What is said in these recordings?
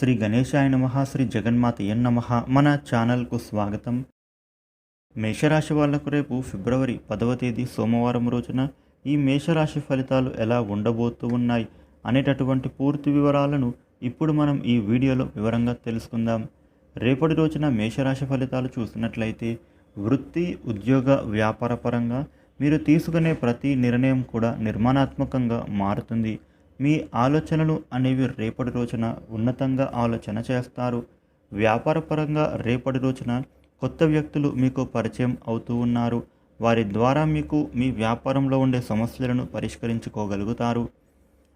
శ్రీ గణేశాయ నమ శ్రీ జగన్మాత ఎన్ నమ. మన ఛానల్కు స్వాగతం. మేషరాశి వాళ్ళకు రేపు ఫిబ్రవరి పదవ తేదీ సోమవారం రోజున ఈ మేషరాశి ఫలితాలు ఎలా ఉండబోతూ ఉన్నాయి అనేటటువంటి పూర్తి వివరాలను ఇప్పుడు మనం ఈ వీడియోలో వివరంగా తెలుసుకుందాం. రేపటి రోజున మేషరాశి ఫలితాలు చూసినట్లయితే వృత్తి ఉద్యోగ వ్యాపార పరంగా మీరు తీసుకునే ప్రతి నిర్ణయం కూడా నిర్మాణాత్మకంగా మారుతుంది. మీ ఆలోచనలు అనేవి రేపటి రోజున ఉన్నతంగా ఆలోచన చేస్తారు. వ్యాపారపరంగా రేపటి రోజున కొత్త వ్యక్తులు మీకు పరిచయం అవుతూ ఉన్నారు. వారి ద్వారా మీకు మీ వ్యాపారంలో ఉండే సమస్యలను పరిష్కరించుకోగలుగుతారు.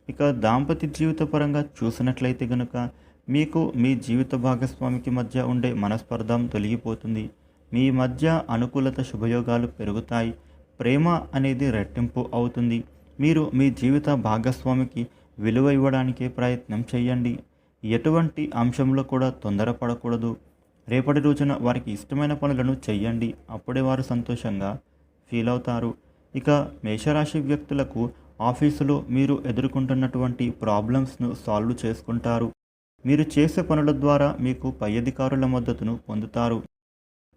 ఇక దాంపత్య జీవిత పరంగా చూసినట్లయితే గనుక మీకు మీ జీవిత భాగస్వామికి మధ్య ఉండే మనస్పర్ధం తొలగిపోతుంది. మీ మధ్య అనుకూలత శుభయోగాలు పెరుగుతాయి. ప్రేమ అనేది రెట్టింపు అవుతుంది. మీరు మీ జీవిత భాగస్వామికి విలువ ఇవ్వడానికి ప్రయత్నం చేయండి ఎటువంటి అంశంలో కూడా తొందరపడకూడదు. రేపటి రోజున వారికి ఇష్టమైన పనులను చెయ్యండి. అప్పుడే వారు సంతోషంగా ఫీల్ అవుతారు. ఇక మేషరాశి వ్యక్తులకు ఆఫీసులో మీరు ఎదుర్కొంటున్నటువంటి ప్రాబ్లమ్స్ను సాల్వ్ చేసుకుంటారు. మీరు చేసే పనుల ద్వారా మీకు పై అధికారుల మద్దతును పొందుతారు.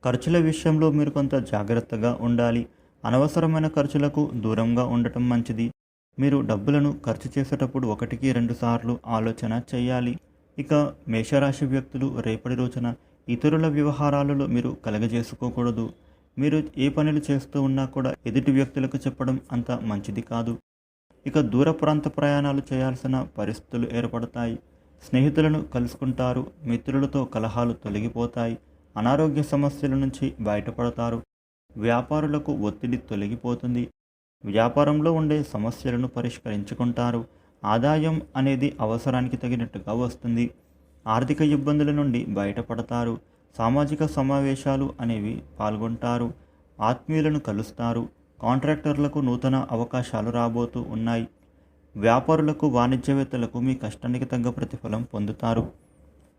ఖర్చుల విషయంలో మీరు కొంత జాగ్రత్తగా ఉండాలి. అనవసరమైన ఖర్చులకు దూరంగా ఉండటం మంచిది. మీరు డబ్బులను ఖర్చు చేసేటప్పుడు ఒకటికి రెండు సార్లు ఆలోచన చేయాలి. ఇక మేషరాశి వ్యక్తులు రేపటి రోజున ఇతరుల వ్యవహారాలలో మీరు కలగజేసుకోకూడదు. మీరు ఏ పనులు చేస్తూ ఉన్నా కూడా ఎదుటి వ్యక్తులకు చెప్పడం అంత మంచిది కాదు. ఇక దూర ప్రాంత ప్రయాణాలు చేయాల్సిన పరిస్థితులు ఏర్పడతాయి. స్నేహితులను కలుసుకుంటారు మిత్రులతో కలహాలు తొలగిపోతాయి అనారోగ్య సమస్యల నుంచి బయటపడతారు. వ్యాపారులకు ఒత్తిడి తొలగిపోతుంది. వ్యాపారంలో ఉండే సమస్యలను పరిష్కరించుకుంటారు. ఆదాయం అనేది అవసరానికి తగినట్టుగా వస్తుంది. ఆర్థిక ఇబ్బందుల నుండి బయటపడతారు. సామాజిక సమావేశాలు అనేవి పాల్గొంటారు. ఆత్మీయులను కలుస్తారు. కాంట్రాక్టర్లకు నూతన అవకాశాలు రాబోతూ ఉన్నాయి. వ్యాపారులకు వాణిజ్యవేత్తలకు మీ కష్టానికి తగ్గ ప్రతిఫలం పొందుతారు.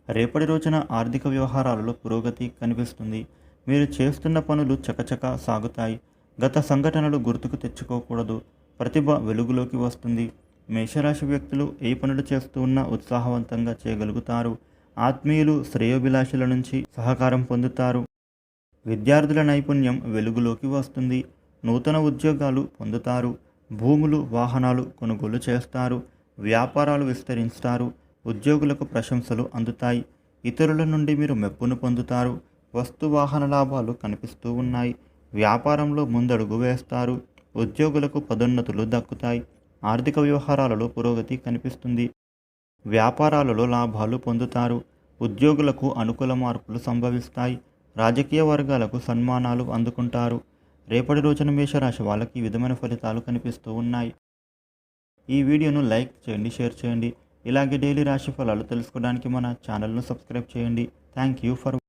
రేపటి రోజున ఆర్థిక వ్యవహారాలలో పురోగతి కనిపిస్తుంది. మీరు చేస్తున్న పనులు చకచక సాగుతాయి. గత సంఘటనలు గుర్తుకు తెచ్చుకోకూడదు. ప్రతిభ వెలుగులోకి వస్తుంది. మేషరాశి వ్యక్తులు ఏ పనులు చేస్తూ ఉన్నా ఉత్సాహవంతంగా చేయగలుగుతారు. ఆత్మీయులు శ్రేయోభిలాషుల నుంచి సహకారం పొందుతారు. విద్యార్థుల నైపుణ్యం వెలుగులోకి వస్తుంది. నూతన ఉద్యోగాలు పొందుతారు. భూములు వాహనాలు కొనుగోలు చేస్తారు. వ్యాపారాలు విస్తరిస్తారు ఉద్యోగులకు ప్రశంసలు అందుతాయి. ఇతరుల నుండి మీరు మెప్పును పొందుతారు. వస్తు వాహన లాభాలు కనిపిస్తూ ఉన్నాయి. వ్యాపారంలో ముందడుగు వేస్తారు. ఉద్యోగులకు పదోన్నతులు దక్కుతాయి. ఆర్థిక వ్యవహారాలలో పురోగతి కనిపిస్తుంది. వ్యాపారాలలో లాభాలు పొందుతారు. ఉద్యోగులకు అనుకూల మార్పులు సంభవిస్తాయి. రాజకీయ వర్గాలకు సన్మానాలు అందుకుంటారు. రేపటి రోజున మేషరాశి వాళ్ళకి ఈ విధమైన ఫలితాలు కనిపిస్తూ ఉన్నాయి. ఈ వీడియోను లైక్ చేయండి షేర్ చేయండి. ఇలాగే డైలీ రాశి ఫలాలు తెలుసుకోవడానికి మన ఛానల్ను సబ్స్క్రైబ్ చేయండి. Thank you for